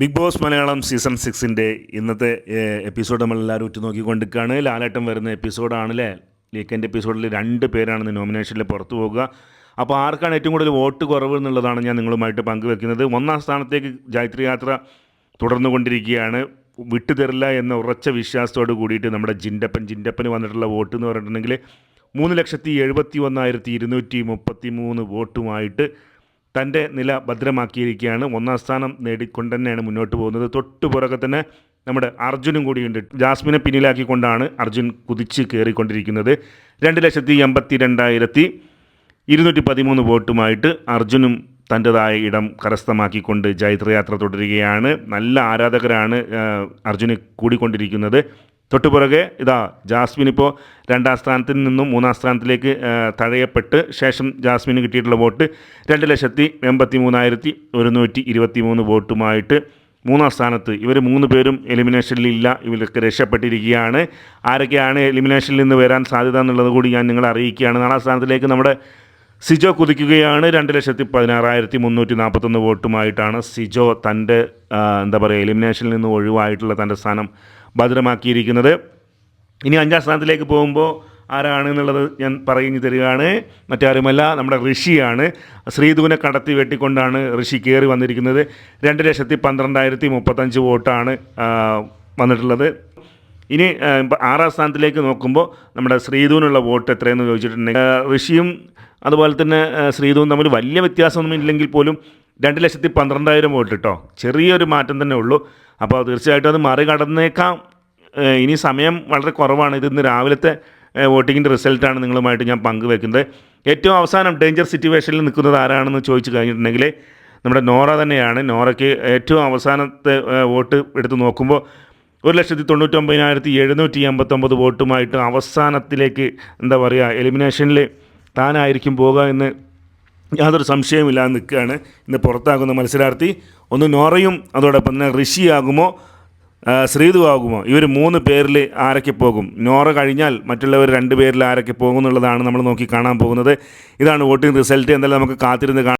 Big Boss Malayalam season സിക്സിന്റെ ഇന്നത്തെ episode നമ്മൾ എല്ലാവരും ഉറ്റുനോക്കിക്കൊണ്ടിരിക്കുകയാണ്. ലാലേട്ടം വരുന്ന എപ്പിസോഡാണല്ലേ? ലീക്കന്റെ എപ്പിസോഡിൽ രണ്ട് പേരാണ് നോമിനേഷനിൽ പുറത്തു പോകുക അപ്പോൾ ആർക്കാണ് ഏറ്റവും കൂടുതൽ വോട്ട് കുറവ് എന്നുള്ളതാണ് ഞാൻ നിങ്ങളുമായിട്ട് പങ്കുവെക്കുന്നത്. ഒന്നാം സ്ഥാനത്തേക്ക് ജൈത്രി യാത്ര തുടർന്നു കൊണ്ടിരിക്കുകയാണ് വിട്ടുതരില്ല എന്ന ഉറച്ച വിശ്വാസത്തോട് കൂടിയിട്ട് നമ്മുടെ ജിൻഡപ്പൻ ജിൻഡപ്പന് വന്നിട്ടുള്ള വോട്ട് എന്ന് പറഞ്ഞിട്ടുണ്ടെങ്കിൽ മൂന്ന് ലക്ഷത്തി എഴുപത്തി ഒന്നായിരത്തി ഇരുന്നൂറ്റി മുപ്പത്തി മൂന്ന് വോട്ടുമായിട്ട് തന്റെ നില ഭദ്രമാക്കിയിരിക്കുകയാണ്. ഒന്നാം സ്ഥാനം നേടിക്കൊണ്ട് തന്നെയാണ് മുന്നോട്ട് പോകുന്നത്. തൊട്ടു പുറകെ തന്നെ നമ്മുടെ അർജുനും കൂടിയുണ്ട് ജാസ്മിനെ പിന്നിലാക്കിക്കൊണ്ടാണ് അർജുൻ കുതിച്ച് കയറിക്കൊണ്ടിരിക്കുന്നത്. രണ്ട് ലക്ഷത്തി എൺപത്തി രണ്ടായിരത്തി ഇരുന്നൂറ്റി പതിമൂന്ന് വോട്ടുമായിട്ട് അർജുനും തന്റെതായ ഇടം കരസ്ഥമാക്കിക്കൊണ്ട് ജൈത്രയാത്ര തുടരുകയാണ്. നല്ല ആരാധകരാണ് അർജുന് കൂടിക്കൊണ്ടിരിക്കുന്നത്. തൊട്ടുപുറകെ ഇതാ ജാസ്മിൻ ഇപ്പോൾ രണ്ടാം സ്ഥാനത്തിൽ നിന്നും മൂന്നാം സ്ഥാനത്തിലേക്ക് തഴയപ്പെട്ട് ശേഷം ജാസ്മിന് കിട്ടിയിട്ടുള്ള വോട്ട് രണ്ട് ലക്ഷത്തി എൺപത്തി മൂന്നായിരത്തി ഒരുന്നൂറ്റി ഇരുപത്തി മൂന്ന് വോട്ടുമായിട്ട് മൂന്നാം സ്ഥാനത്ത്. ഇവർ മൂന്ന് പേരും എലിമിനേഷനിലില്ല ഇവരൊക്കെ രക്ഷപ്പെട്ടിരിക്കുകയാണ്. ആരൊക്കെയാണ് എലിമിനേഷനിൽ നിന്ന് വരാൻ സാധ്യത എന്നുള്ളത് കൂടി ഞാൻ നിങ്ങളെ അറിയിക്കുകയാണ്. നാലാം സ്ഥാനത്തിലേക്ക് നമ്മുടെ സിജോ കുതിക്കുകയാണ്. രണ്ട് ലക്ഷത്തി പതിനാറായിരത്തി മുന്നൂറ്റി നാൽപ്പത്തൊന്ന് വോട്ടുമായിട്ടാണ് സിജോ തന്റെ എന്താ പറയുക എലിമിനേഷനിൽ നിന്ന് ഒഴിവായിട്ടുള്ള തന്റെ സ്ഥാനം ഭദ്രമാക്കിയിരിക്കുന്നത്. ഇനി അഞ്ചാം സ്ഥാനത്തിലേക്ക് പോകുമ്പോൾ ആരാണ് എന്നുള്ളത് ഞാൻ പറഞ്ഞു തരികയാണ്. മറ്റാരുമല്ല നമ്മുടെ ഋഷിയാണ്. ശ്രീധുവിനെ കടത്തി വെട്ടിക്കൊണ്ടാണ് ഋഷി കയറി വന്നിരിക്കുന്നത്. രണ്ട് ലക്ഷത്തി പന്ത്രണ്ടായിരത്തി മുപ്പത്തഞ്ച് വോട്ടാണ് വന്നിട്ടുള്ളത്. ഇനി ആറാം സ്ഥാനത്തിലേക്ക് നോക്കുമ്പോൾ നമ്മുടെ ശ്രീധുവിനുള്ള വോട്ട് എത്രയെന്ന് ചോദിച്ചിട്ടുണ്ടെങ്കിൽ ഋഷിയും അതുപോലെ തന്നെ ശ്രീധുവും തമ്മിൽ വലിയ വ്യത്യാസമൊന്നും ഇല്ലെങ്കിൽ പോലും രണ്ട് ലക്ഷത്തി പന്ത്രണ്ടായിരം വോട്ട് കേട്ടോ ചെറിയൊരു മാറ്റം തന്നെ ഉള്ളൂ. അപ്പോൾ തീർച്ചയായിട്ടും അത് മറികടന്നേക്കാം. ഇനി സമയം വളരെ കുറവാണ്. ഇത് ഇന്ന് രാവിലത്തെ വോട്ടിങ്ങിന്റെ റിസൾട്ടാണ് നിങ്ങളുമായിട്ട് ഞാൻ പങ്കുവെക്കുന്നത്. ഏറ്റവും അവസാനം ഡേഞ്ചർ സിറ്റുവേഷനിൽ നിൽക്കുന്നത് ആരാണെന്ന് ചോദിച്ചു കഴിഞ്ഞിട്ടുണ്ടെങ്കിൽ നമ്മുടെ നോറ തന്നെയാണ്. നോറയ്ക്ക് ഏറ്റവും അവസാനത്തെ വോട്ട് എടുത്ത് നോക്കുമ്പോൾ ഒരു ലക്ഷത്തി തൊണ്ണൂറ്റൊമ്പതിനായിരത്തി എഴുന്നൂറ്റി എൺപത്തൊമ്പത് വോട്ടുമായിട്ട് അവസാനത്തിലേക്ക് എന്താ പറയുക എലിമിനേഷനിൽ താനായിരിക്കും പോകുക എന്ന് യാതൊരു സംശയമില്ലാതെ നിൽക്കുകയാണ്. ഇന്ന് പുറത്താകുന്ന മത്സരാർത്ഥി ഒന്ന് നോറയും അതോടൊപ്പം തന്നെ ഋഷിയാകുമോ ശ്രീതു ആകുമോ ഇവർ മൂന്ന് പേരിൽ ആരൊക്കെ പോകും? നോറ കഴിഞ്ഞാൽ മറ്റുള്ളവർ രണ്ട് പേരിൽ ആരൊക്കെ പോകും എന്നുള്ളതാണ് നമ്മൾ നോക്കി കാണാൻ പോകുന്നത്. ഇതാണ് വോട്ടിംഗ് റിസൾട്ട്. എന്തായാലും നമുക്ക് കാത്തിരുന്ന് കാണാം.